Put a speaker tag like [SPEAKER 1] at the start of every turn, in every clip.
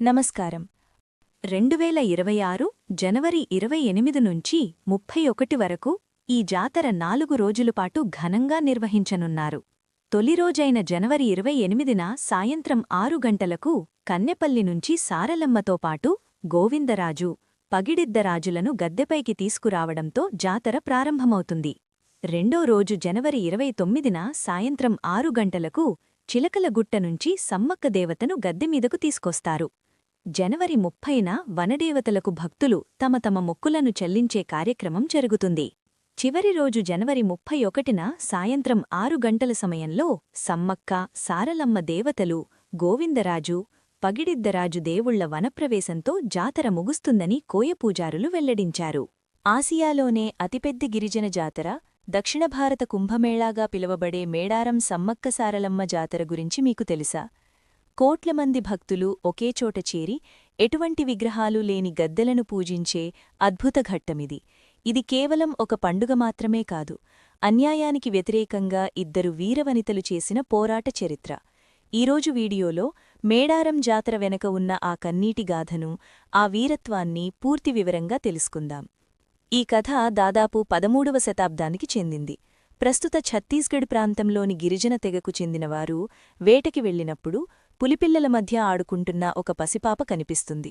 [SPEAKER 1] నమస్కారం. రెండువేల ఇరవై ఆరు జనవరి ఇరవై ఎనిమిది నుంచి ముప్పై ఒకటి వరకు ఈ జాతర నాలుగు రోజులపాటు ఘనంగా నిర్వహించనున్నారు. తొలి రోజైన జనవరి ఇరవై ఎనిమిదిన సాయంత్రం ఆరు గంటలకు కన్నెపల్లి నుంచి సారలమ్మతో పాటు గోవిందరాజు పగిడిద్దరాజులను గద్దెపైకి తీసుకురావడంతో జాతర ప్రారంభమవుతుంది. రెండో రోజు జనవరి ఇరవై తొమ్మిదిన సాయంత్రం ఆరు గంటలకు చిలకలగుట్ట నుంచి సమ్మక్క దేవతను గద్దెమీదకు తీసుకొస్తారు. జనవరి ముప్పైన వనదేవతలకు భక్తులు తమ తమ మొక్కులను చెల్లించే కార్యక్రమం జరుగుతుంది. చివరి రోజు జనవరి ముప్పై ఒకటిన సాయంత్రం ఆరు గంటల సమయంలో సమ్మక్క సారలమ్మ దేవతలు గోవిందరాజు పగిడిద్దరాజు దేవుళ్ళ వనప్రవేశంతో జాతర ముగుస్తుందని కోయపూజారులు వెల్లడించారు. ఆసియాలోనే అతిపెద్ద గిరిజన జాతర దక్షిణ భారత కుంభమేళాగా పిలువబడే మేడారం సమ్మక్క సారలమ్మ జాతర గురించి మీకు తెలుసా? కోట్ల మంది భక్తులు ఒకేచోట చేరి ఎటువంటి విగ్రహాలు లేని గద్దెలను పూజించే అద్భుత ఘట్టమిది. ఇది కేవలం ఒక పండుగ మాత్రమే కాదు అన్యాయానికి వ్యతిరేకంగా ఇద్దరు వీరవనితలు చేసిన పోరాట చరిత్ర. ఈరోజు వీడియోలో మేడారం జాతర వెనక ఉన్న ఆ కన్నీటి గాథను ఆ వీరత్వాన్ని పూర్తి వివరంగా తెలుసుకుందాం. ఈ కథ దాదాపు పదమూడవ శతాబ్దానికి చెందింది. ప్రస్తుత ఛత్తీస్గఢ్ ప్రాంతంలోని గిరిజన తెగకు చెందినవారు వేటకి వెళ్ళినప్పుడు పులిపిల్లల మధ్య ఆడుకుంటున్న ఒక పసిపాప కనిపిస్తుంది.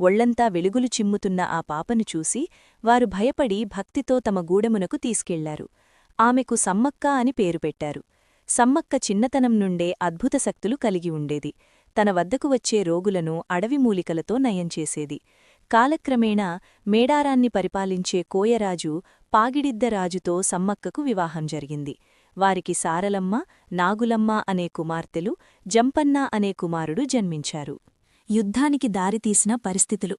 [SPEAKER 1] ఒళ్ళంతా వెలుగులు చిమ్ముతున్న ఆ పాపను చూసి వారు భయపడి భక్తితో తమ గూడెమునకు తీసుకెళ్ళారు. ఆమెకు సమ్మక్క అని పేరు పెట్టారు. సమ్మక్క చిన్నతనం నుండే అద్భుత శక్తులు కలిగి ఉండేది. తన వద్దకు వచ్చే రోగులను అడవి మూలికలతో నయం చేసేది. కాలక్రమేణా మేడారాన్ని పరిపాలించే కోయరాజు పాగిడిద్దరాజుతో సమ్మక్కకు వివాహం జరిగింది. వారికి సారలమ్మ నాగులమ్మ అనే కుమార్తెలు జంపన్న అనే కుమారుడు జన్మించారు. యుద్ధానికి దారితీసిన పరిస్థితులు.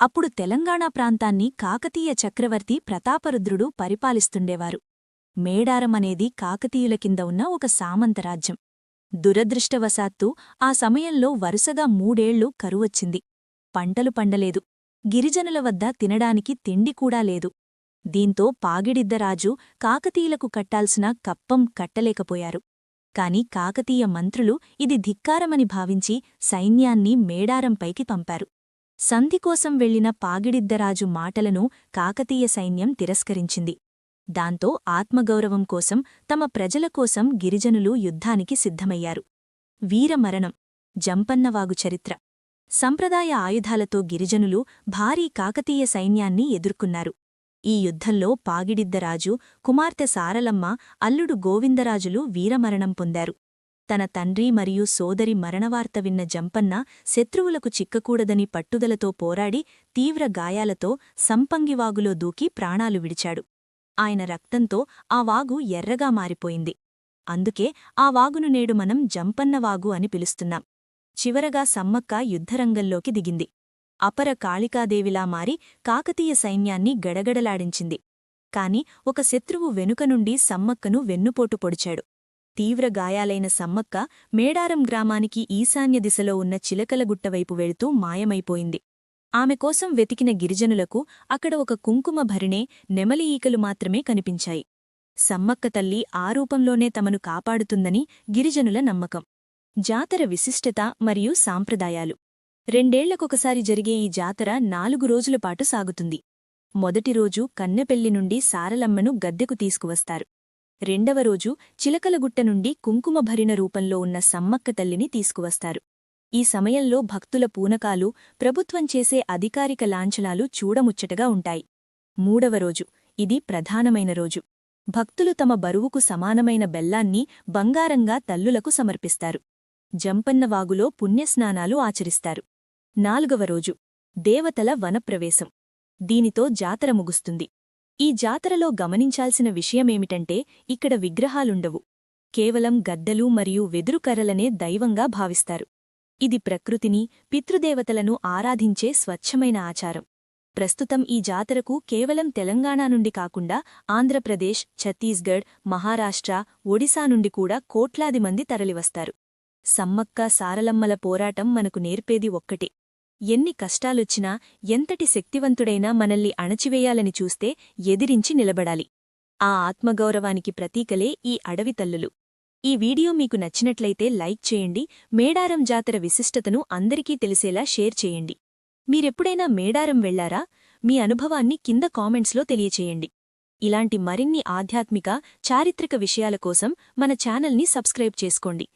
[SPEAKER 1] అప్పుడు తెలంగాణ ప్రాంతాన్ని కాకతీయ చక్రవర్తి ప్రతాపరుద్రుడు పరిపాలిస్తుండేవారు. మేడారమనేది కాకతీయుల కింద ఉన్న ఒక సామంతరాజ్యం దురదృష్టవశాత్తు ఆ సమయంలో వరుసగా మూడేళ్ళు కరువొచ్చింది. పంటలు పండలేదు. గిరిజనుల వద్ద తినడానికి తిండి కూడా లేదు. దీంతో పాగిడిద్దరాజు కాకతీయులకు కట్టాల్సిన కప్పం కట్టలేకపోయారు. కాని కాకతీయ మంత్రులు ఇది ధిక్కారమని భావించి సైన్యాన్ని మేడారంపైకి పంపారు. సంధికోసం వెళ్ళిన పాగిడిద్దరాజు మాటలను కాకతీయ సైన్యం తిరస్కరించింది. దాంతో ఆత్మగౌరవం కోసం తమ ప్రజల కోసం గిరిజనులు యుద్ధానికి సిద్ధమయ్యారు. వీరమరణం జంపన్నవాగు చరిత్ర. సంప్రదాయ ఆయుధాలతో గిరిజనులు భారీ కాకతీయ సైన్యాన్ని ఎదుర్కొన్నారు. ఈ యుద్ధంలో పాగిడిద్దరాజు కుమార్తె సారలమ్మ అల్లుడు గోవిందరాజులు వీరమరణం పొందారు. తన తండ్రి మరియు సోదరి మరణవార్త విన్న జంపన్న శత్రువులకు చిక్కకూడదని పట్టుదలతో పోరాడి తీవ్ర గాయాలతో సంపంగివాగులో దూకి ప్రాణాలు విడిచాడు. ఆయన రక్తంతో ఆ వాగు ఎర్రగా మారిపోయింది. అందుకే ఆ వాగును నేడు మనం జంపన్నవాగు అని పిలుస్తున్నాం. చివరగా సమ్మక్క యుద్ధరంగంలోకి దిగింది. అపర కాళికాదేవిలా మారి కాకతీయ సైన్యాన్ని గడగడలాడించింది. కాని ఒక శత్రువు వెనుక నుండి సమ్మక్కను వెన్నుపోటు పొడిచాడు. తీవ్ర గాయాలైన సమ్మక్క మేడారం గ్రామానికి ఈశాన్య దిశలో ఉన్న చిలకలగుట్టవైపు వెళుతూ మాయమైపోయింది. ఆమె కోసం వెతికిన గిరిజనులకు అక్కడ ఒక కుంకుమ భరిణే నెమలి ఈకలు మాత్రమే కనిపించాయి. సమ్మక్క తల్లి ఆ రూపంలోనే తమను కాపాడుతుందని గిరిజనుల నమ్మకం. జాతర విశిష్టత మరియు సాంప్రదాయాలు. రెండేళ్ళకొకసారి జరిగే ఈ జాతర నాలుగు రోజులపాటు సాగుతుంది. మొదటి రోజు కన్నెపెల్లి నుండి సారలమ్మను గద్దెకు తీసుకువస్తారు. రెండవ రోజు చిలకలగుట్ట నుండి కుంకుమభరిన రూపంలో ఉన్న సమ్మక్క తల్లిని తీసుకువస్తారు. ఈ సమయంలో భక్తుల పూనకాలు ప్రభుత్వం చేసే అధికారిక లాంఛనాలు చూడముచ్చటగా ఉంటాయి. మూడవ రోజు ఇది ప్రధానమైన రోజు. భక్తులు తమ బరువుకు సమానమైన బెల్లాన్ని బంగారంగా తల్లులకు సమర్పిస్తారు. జంపన్నవాగులో పుణ్యస్నానాలు ఆచరిస్తారు. నాలుగవ రోజు. దేవతల వనప్రవేశం. దీనితో జాతర ముగుస్తుంది. ఈ జాతరలో గమనించాల్సిన విషయమేమిటంటే ఇక్కడ విగ్రహాలుండవు. కేవలం గద్దలు మరియు వెదురుకర్రలనే దైవంగా భావిస్తారు. ఇది ప్రకృతిని పితృదేవతలను ఆరాధించే స్వచ్ఛమైన ఆచారం. ప్రస్తుతం ఈ జాతరకు కేవలం తెలంగాణ నుండి కాకుండా ఆంధ్రప్రదేశ్ ఛత్తీస్గఢ్ మహారాష్ట్ర ఒడిశా నుండి కూడా కోట్లాది మంది తరలివస్తారు. సమ్మక్క సారలమ్మల పోరాటం మనకు నేర్పేది ఒక్కటే. ఎన్ని కష్టాలొచ్చినా ఎంతటి శక్తివంతుడైనా మనల్ని అణచివేయాలని చూస్తే ఎదిరించి నిలబడాలి. ఆ ఆత్మగౌరవానికి ప్రతీకలే ఈ అడవితల్లులు ఈ వీడియో మీకు నచ్చినట్లయితే లైక్ చేయండి మేడారం జాతర విశిష్టతను అందరికీ తెలిసేలా షేర్ చేయండి. మీరెప్పుడైనా మేడారం వెళ్ళారా? మీ అనుభవాన్ని కింద కామెంట్స్లో తెలియచేయండి. ఇలాంటి మరిన్ని ఆధ్యాత్మిక చారిత్రక విషయాల కోసం మన ఛానల్ని సబ్స్క్రైబ్ చేసుకోండి.